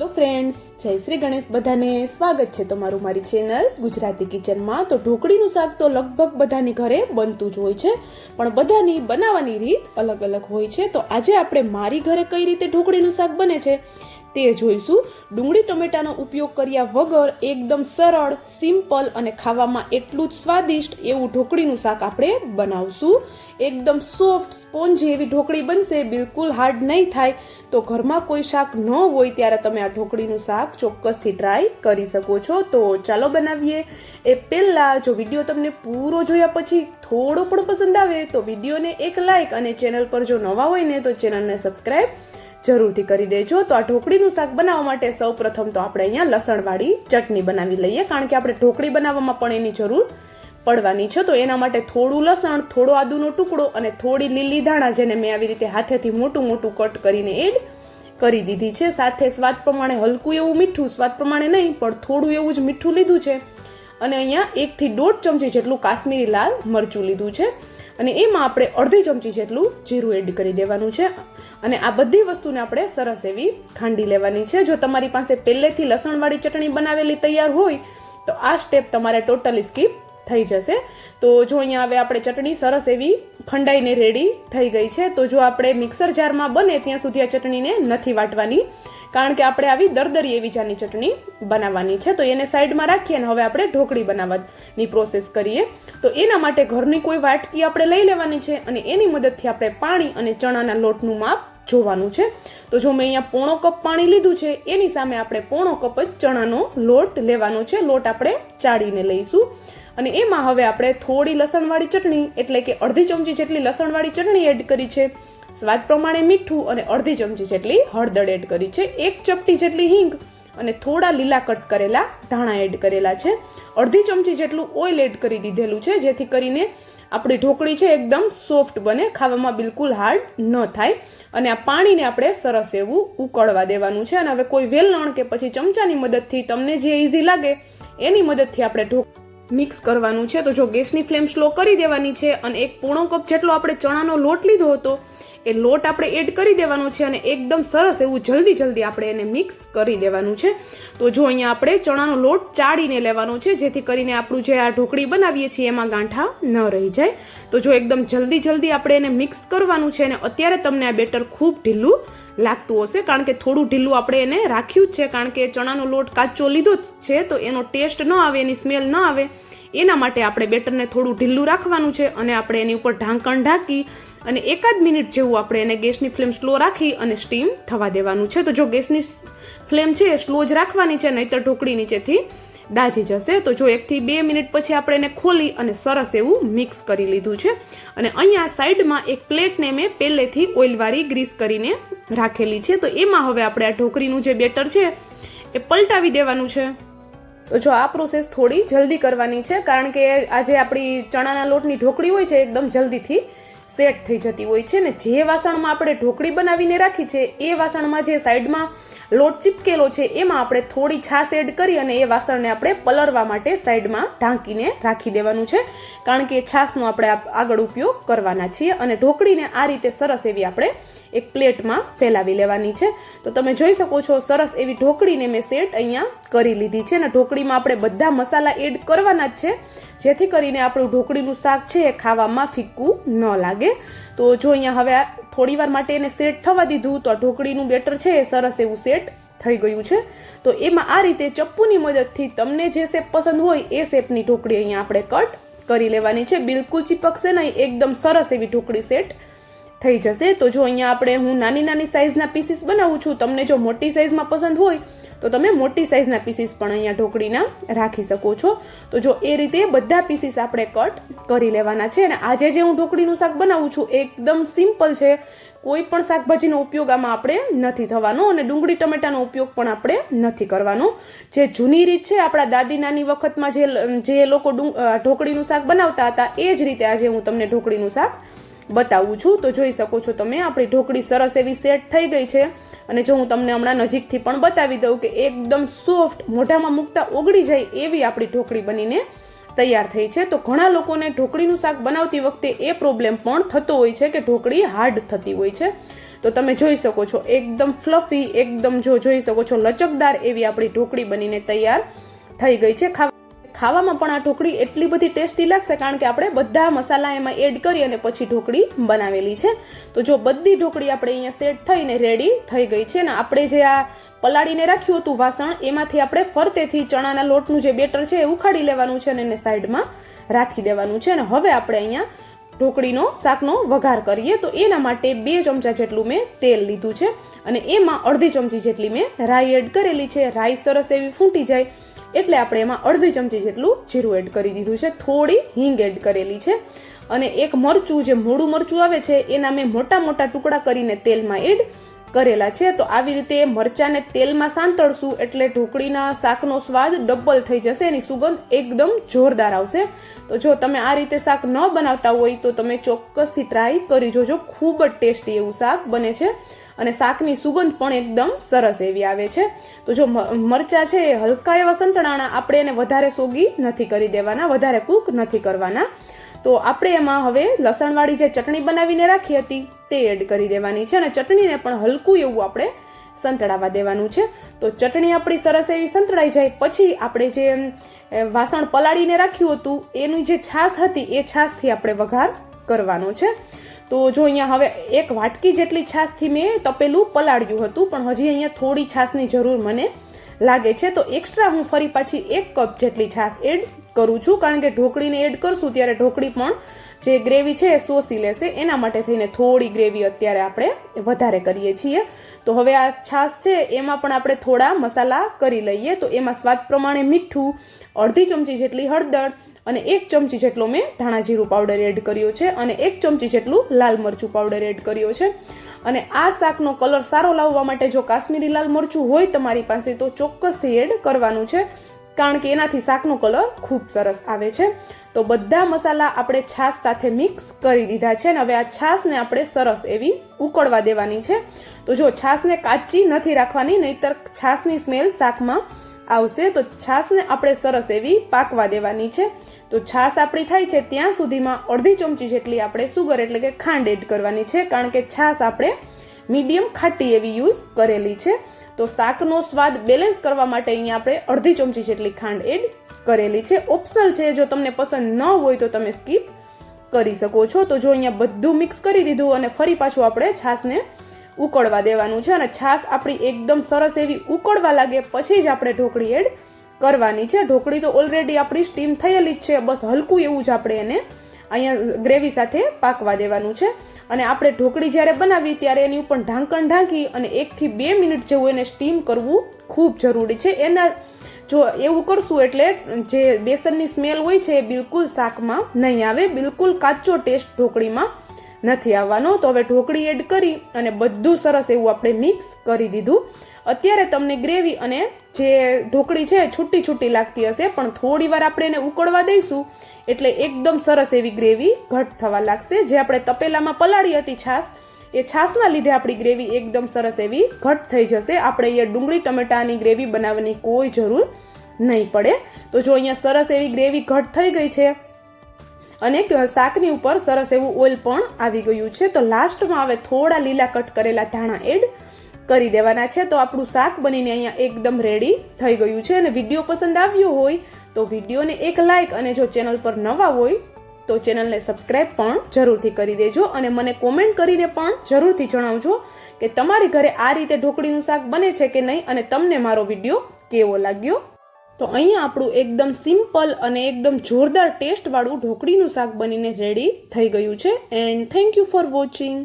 Hello friends, જય શ્રી ગણેશ બધાને સ્વાગત છે તમારું મારી ચેનલ ગુજરાતી કિચનમાં. તો ઢોકળીનું શાક તો લગભગ બધાની ઘરે બનતું જ હોય છે, પણ બધાની બનાવવાની રીત અલગ અલગ હોય છે. તો આજે આપણે મારી ઘરે કઈ રીતે ઢોકળીનું શાક બને છે તે જોઈશું. ડુંગળી ટમેટાનો ઉપયોગ કર્યા વગર એકદમ સરળ, સિમ્પલ અને ખાવામાં એટલું જ સ્વાદિષ્ટ એવું ઢોકળીનું શાક આપણે બનાવશું. એકદમ સોફ્ટ, સ્પોન્જી એવી ઢોકળી બનશે, બિલકુલ હાર્ડ નહીં થાય. તો ઘરમાં કોઈ શાક ન હોય ત્યારે તમે આ ઢોકળીનું શાક ચોક્કસથી ટ્રાય કરી શકો છો. તો ચાલો બનાવીએ. એ પહેલાં જો વીડિયો તમને પૂરો જોયા પછી થોડો પણ પસંદ આવે, તો વિડીયોને એક લાઇક અને ચેનલ પર જો નવા હોય ને, તો ચેનલને સબસ્ક્રાઈબ જરૂરથી કરી દેજો. તો આ ઢોકળીનું શાક બનાવવા માટે સૌ પ્રથમ તો આપણે અહીંયા લસણવાળી ચટણી બનાવી લઈએ, કારણ કે આપણે ઢોકળી બનાવવામાં પણ એની જરૂર પડવાની છે. તો એના માટે થોડું લસણ, થોડો આદુનો ટુકડો અને થોડી લીલી ધાણા, જેને મેં આવી રીતે હાથેથી મોટું મોટું કટ કરીને એડ કરી દીધી છે. સાથે સ્વાદ પ્રમાણે હલકું એવું મીઠું, સ્વાદ પ્રમાણે નહીં, પણ થોડું એવું જ મીઠું લીધું છે. અને અહીંયા એકથી દોઢ ચમચી જેટલું કાશ્મીરી લાલ મરચું લીધું છે. અને એમાં આપણે અડધી ચમચી જેટલું જીરું એડ કરી દેવાનું છે. અને આ બધી વસ્તુને આપણે સરસ એવી ખાંડી લેવાની છે. જો તમારી પાસે પહેલેથી લસણવાળી ચટણી બનાવેલી તૈયાર હોય, તો આ સ્ટેપ તમારે ટોટલી સ્કીપ થઈ જશે. તો જો અહીંયા હવે આપણે ચટણી સરસ એવી ખંડાઈને રેડી થઈ ગઈ છે. તો જો આપણે મિક્સર જારમાં બને, ત્યાં સુધી આ ચટણીને નથી વાટવાની. કારણ કે આપણે આવી દરદરી એવી જાની ચટણી બનાવવાની છે, તો એને સાઈડમાં રાખીએ અને હવે આપણે ઢોકળી બનાવવાની પ્રોસેસ કરીએ. તો એના માટે ઘરની કોઈ વાટકી આપણે લઈ લેવાની છે અને એની મદદથી આપણે પાણી અને ચણાના લોટનું માપ જોવાનું છે. તો જો મેં અહીંયા પોણો કપ પાણી લીધું છે, એની સામે આપણે પોણો કપ જ ચણાનો લોટ લેવાનો છે. લોટ આપણે ચાળીને લઈશું. અને એમાં હવે આપણે થોડી લસણવાળી ચટણી, એટલે કે અડધી ચમચી જેટલી લસણવાળી ચટણી એડ કરી છે. સ્વાદ પ્રમાણે મીઠું અને અડધી ચમચી જેટલી હળદર એડ કરી છે. એક ચપટી જેટલી હિંગ અને થોડા લીલા કટ કરેલા ધાણા એડ કરેલા છે. અડધી ચમચી જેટલું ઓઇલ એડ કરી દીધેલું છે, જેથી કરીને આપણી ઢોકળી છે એકદમ સોફ્ટ બને, ખાવામાં બિલકુલ હાર્ડ ન થાય અને આ પાણીને આપણે સરસ એવું ઉકળવા દેવાનું છે. અને હવે કોઈ વેલણ કે પછી ચમચાની મદદથી તમને જે ઇઝી લાગે એની મદદથી આપણે ઢોક મિક્સ કરવાનું છે. તો જો ગેસની ફ્લેમ સ્લો કરી દેવાની છે અને એક પૂણો કપ જેટલો આપણે ચણાનો લોટ લીધો હતો એ લોટ આપણે એડ કરી દેવાનો છે અને એકદમ સરસ એવું જલ્દી જલ્દી આપણે એને મિક્સ કરી દેવાનું છે. તો જો અહીંયા આપણે ચણાનો લોટ ચાળીને લેવાનો છે, જેથી કરીને આપણું જે આ ઢોકળી બનાવીએ છીએ એમાં ગાંઠા ન રહી જાય. તો જો એકદમ જલ્દી જલ્દી આપણે એને મિક્સ કરવાનું છે અને અત્યારે તમને આ બેટર ખૂબ ઢીલું લાગતું હશે, કારણ કે થોડું ઢીલું આપણે એને રાખ્યું જ છે, કારણ કે ચણાનો લોટ કાચો લીધો જ છે, તો એનો ટેસ્ટ ન આવે, એની સ્મેલ ન આવે. એના માટે આપણે બેટરને થોડું ઢીલું રાખવાનું છે અને આપણે એની ઉપર ઢાંકણ ઢાંકી અને એકાદ મિનિટ જેવું આપણે એને ગેસની ફ્લેમ સ્લો રાખી અને સ્ટીમ થવા દેવાનું છે. તો જો ગેસની ફ્લેમ છે એ સ્લો જ રાખવાની છે, નહીતર ઢોકળી નીચેથી દાજી જશે. તો જો એકથી બે મિનિટ પછી આપણે એને ખોલી અને સરસ એવું મિક્સ કરી લીધું છે. અને અહીંયા સાઈડમાં એક પ્લેટને મેં પહેલેથી ઓઇલવાળી ગ્રીસ કરીને રાખેલી છે. તો એમાં હવે આપણે આ ઢોકળીનું જે બેટર છે એ પલટાવી દેવાનું છે. તો જો આ પ્રોસેસ થોડી જલ્દી કરવાની છે, કારણ કે આજે આપણી ચણાના લોટની ઢોકળી હોય છે, એકદમ જલ્દીથી. સેટ થઈ જતી હોય છે ને જે વાસણમાં આપણે ઢોકળી બનાવીને રાખી છે, એ વાસણમાં જે સાઈડમાં લોટ ચીપકેલો છે, એમાં આપણે થોડી છાશ એડ કરી અને એ વાસણને આપણે પલળવા માટે સાઈડમાં ઢાંકીને રાખી દેવાનું છે. કારણ કે છાશનો આપણે આગળ ઉપયોગ કરવાના છીએ અને ઢોકળીને આ રીતે સરસ એવી આપણે એક પ્લેટમાં ફેલાવી લેવાની છે. તો તમે જોઈ શકો છો, સરસ એવી ઢોકળીને મેં સેટ અહીંયા કરી લીધી છે અને ઢોકળીમાં આપણે બધા મસાલા એડ કરવાના જ છે. જેથી કરીને આપણું ઢોકળીનું શાક છે એ ખાવામાં ફિક્કું ન લાગે. તો જો અહીંયા હવે થોડી વાર માટે એને સેટ થવા દીધું, તો આ ઢોકળીનું બેટર છે, એ સરસ એવું સેટ થઈ ગયું છે. તો એમાં આ રીતે ચપ્પુની મદદથી તમને જે શેપ પસંદ હોય, એ શેપની ઢોકળી અહીંયા આપણે કટ કરી લેવાની છે. બિલકુલ ચીપકશે નહીં, એકદમ સરસ એવી ઢોકળી સેટ થઈ જશે, તો જો અહીંયા આપણે હું નાની નાની સાઇઝના પીસીસ બનાવું છું, તમને જો મોટી સાઇઝમાં પસંદ હોય, તો તમે મોટી સાઇઝના પીસીસ પણ અહીંયા ઢોકળીના રાખી શકો છો. તો જો એ રીતે બધા પીસીસ આપણે કટ કરી લેવાના છે, અને આજે જે હું ઢોકળીનું શાક બનાવું છું, એકદમ સિમ્પલ છે. કોઈ પણ શાકભાજીનો ઉપયોગ આમાં આપણે નથી થવાનો, અને ડુંગળી ટમેટાનો ઉપયોગ પણ આપણે નથી કરવાનો. જે જૂની રીત છે, આપણા દાદી નાની વખતમાં જે જે લોકો ઢોકળીનું શાક બનાવતા હતા, એ જ રીતે આજે હું તમને ઢોકળીનું શાક બતાવું છું. તો જોઈ શકો છો તમે, આપણી ઢોકળી સરસ એવી સેટ થઈ ગઈ છે. અને જો હું તમને હમણાં નજીકથી પણ બતાવી દઉં કે એકદમ સોફ્ટ મોઢામાં મૂકતા ઓગળી જાય એવી આપણી ઢોકળી બનીને તૈયાર થઈ છે. તો ઘણા લોકોને ઢોકળીનું શાક બનાવતી વખતે એ પ્રોબ્લેમ પણ થતો હોય છે કે ઢોકળી હાર્ડ થતી હોય છે. તો તમે જોઈ શકો છો, એકદમ ફ્લફી એકદમ જો જોઈ શકો છો લચકદાર એવી આપણી ઢોકળી બનીને તૈયાર થઈ ગઈ છે. ખાવા ખાવામાં પણ આ ઢોકળી એટલી બધી ટેસ્ટી લાગશે કારણ કે આપણે બધા મસાલા એમાં એડ કરી અને પછી ઢોકળી બનાવેલી છે. તો જો બધી ઢોકળી આપણે અહીંયા સેટ થઈને રેડી થઈ ગઈ છે ને આપણે જે આ પલાળીને રાખ્યું હતું વાસણ, એમાંથી આપણે ફરતેથી ચણાના લોટનું જે બેટર છે એ ઉખાડી લેવાનું છે અને એને સાઈડમાં રાખી દેવાનું છે. અને હવે આપણે અહીંયા ઢોકળીનો શાકનો વઘાર કરીએ. તો એના માટે બે ચમચા જેટલું મેં તેલ લીધું છે અને એમાં અડધી ચમચી જેટલી મેં રાઈ એડ કરેલી છે. રાઈ સરસ એવી ફૂટી જાય એટલે આપણે એમાં અડધી ચમચી જેટલું જીરું એડ કરી દીધું છે. થોડી હિંગ એડ કરેલી છે. અને એક મરચું, જે મોડું મરચું આવે છે, એના મેં મોટા મોટા ટુકડા કરીને તેલમાં એડ કરેલા છે, તો આવી રીતે મરચાને તેલમાં સાંતળશું એટલે ઢોકળીના શાકનો સ્વાદ ડબલ થઈ જશે એની સુગંધ એકદમ જોરદાર આવશે. તો જો તમે આ રીતે શાક ન બનાવતા હોય, તો તમે ચોક્કસથી ટ્રાય કરી જોજો. ખૂબ જ ટેસ્ટી એવું શાક બને છે અને શાકની સુગંધ પણ એકદમ સરસ એવી આવે છે. તો જો મરચા છે એ હલકા એવા સંતળાણા આપણે એને વધારે સોગી નથી કરી દેવાના, વધારે કૂક નથી કરવાના. તો આપણે એમાં હવે લસણવાળી જે ચટણી બનાવીને રાખી હતી, તે એડ કરી દેવાની છે અને ચટણીને પણ હલકું એવું આપણે સંતળાવા દેવાનું છે. તો ચટણી આપણી સરસ એવી સંતળાઈ જાય, પછી આપણે જે વાસણ પલાળીને રાખ્યું હતું, એની જે છાશ હતી, એ છાશથી આપણે વઘાર કરવાનો છે. તો જો અહીંયા હવે એક વાટકી જેટલી છાશથી મેં તપેલું પલાળ્યું હતું, પણ હજી અહીંયા થોડી છાશની જરૂર મને લાગે છે. તો એક્સ્ટ્રા હું ફરી પાછી એક કપ જેટલી છાશ એડ કરું છું કારણ કે ઢોકળીને એડ કરશું ત્યારે ઢોકળી પણ જે ગ્રેવી છે એ શોષી લેશે. એના માટે થઈને થોડી ગ્રેવી અત્યારે આપણે વધારે કરીએ છીએ. તો હવે આ છાશ છે, એમાં પણ આપણે થોડા મસાલા કરી લઈએ. તો એમાં સ્વાદ પ્રમાણે મીઠું, અડધી ચમચી જેટલી હળદર અને એક ચમચી જેટલો મેં ધાણા જીરું પાવડર એડ કર્યો છે અને એક ચમચી જેટલું લાલ મરચું પાવડર એડ કર્યો છે. અને આ શાકનો કલર સારો લાવવા માટે જો કાશ્મીરી લાલ મરચું હોય તમારી પાસે તો ચોક્કસથી એડ કરવાનું છે. કારણ કે એનાથી શાકનો કલર ખૂબ સરસ આવે છે. તો બધા મસાલા આપણે છાશ સાથે મિક્સ કરી દીધા છે અને હવે આ છાશને આપણે સરસ એવી ઉકળવા દેવાની છે. તો જો છાશને કાચી નથી રાખવાની, નહીતર છાશની સ્મેલ શાકમાં આવશે, તો છાશને આપણે સરસ એવી પાકવા દેવાની છે. તો છાશ આપણી થાય છે ત્યાં સુધીમાં અડધી ચમચી જેટલી આપણે સુગર એટલે કે ખાંડ એડ કરવાની છે, કારણ કે છાશ આપણે મીડિયમ ખાટી એવી યુઝ કરેલી છે. તો શાકનો સ્વાદ બેલેન્સ કરવા માટે અહીંયા આપણે અડધી ચમચી જેટલી ખાંડ એડ કરેલી છે. ઓપ્શનલ છે, જો તમને પસંદ ન હોય તો તમે સ્કીપ કરી શકો છો. તો જો અહીંયા બધું મિક્સ કરી દીધું અને ફરી પાછું આપણે છાશને ઉકળવા દેવાનું છે અને છાશ આપણી એકદમ સરસ એવી ઉકળવા લાગે, પછી જ આપણે ઢોકળી એડ કરવાની છે. ઢોકળી તો ઓલરેડી આપણી સ્ટીમ થયેલી જ છે, બસ હલકું એવું જ આપણે એને અહીંયા ગ્રેવી સાથે પાકવા દેવાનું છે. અને આપણે ઢોકળી જ્યારે બનાવી ત્યારે એની ઉપર ઢાંકણ ઢાંકી અને એકથી બે મિનિટ જેવું એને સ્ટીમ કરવું ખૂબ જરૂરી છે. એના જો એવું કરશું એટલે જે બેસનની સ્મેલ હોય છે એ બિલકુલ શાકમાં નહીં આવે, બિલકુલ કાચો ટેસ્ટ ઢોકળીમાં નથી આવવાનો. તો હવે ઢોકળી એડ કરી અને બધું સરસ એવું આપણે મિક્સ કરી દીધું. અત્યારે તમને ગ્રેવી અને જે ઢોકળી છે, છૂટી છૂટી લાગતી હશે, પણ થોડી વાર આપણે એને ઉકળવા દઈશું, એટલે એકદમ સરસ એવી ગ્રેવી ઘટ થવા લાગશે. જે આપણે તપેલામાં પલાળી હતી છાશ, એ છાશના લીધે આપણી ગ્રેવી એકદમ સરસ એવી ઘટ થઈ જશે. આપણે એ ડુંગળી ટમેટાની ગ્રેવી બનાવવાની કોઈ જરૂર નહીં પડે. તો જો અહીંયા સરસ એવી ગ્રેવી ઘટ થઈ ગઈ છે અને શાકની ઉપર સરસ એવું ઓઇલ પણ આવી ગયું છે. તો લાસ્ટમાં હવે થોડા લીલા કટ કરેલા ધાણા એડ કરી દેવાના છે, તો આપણું શાક બનીને અહીંયા એકદમ રેડી થઈ ગયું છે. અને વીડિયો પસંદ આવ્યો હોય, તો વિડીયોને એક લાઇક અને જો ચેનલ પર નવા હોય, તો ચેનલને સબસ્ક્રાઈબ પણ જરૂરથી કરી દેજો. અને મને કોમેન્ટ કરીને પણ જરૂરથી જણાવજો કે તમારી ઘરે આ રીતે ઢોકળીનું શાક બને છે કે નહીં અને તમને મારો વીડિયો કેવો લાગ્યો? તો અહીંયા આપણું એકદમ સિમ્પલ અને એકદમ જોરદાર ટેસ્ટવાળું ઢોકળીનું શાક બનીને રેડી થઈ ગયું છે. And thank you for watching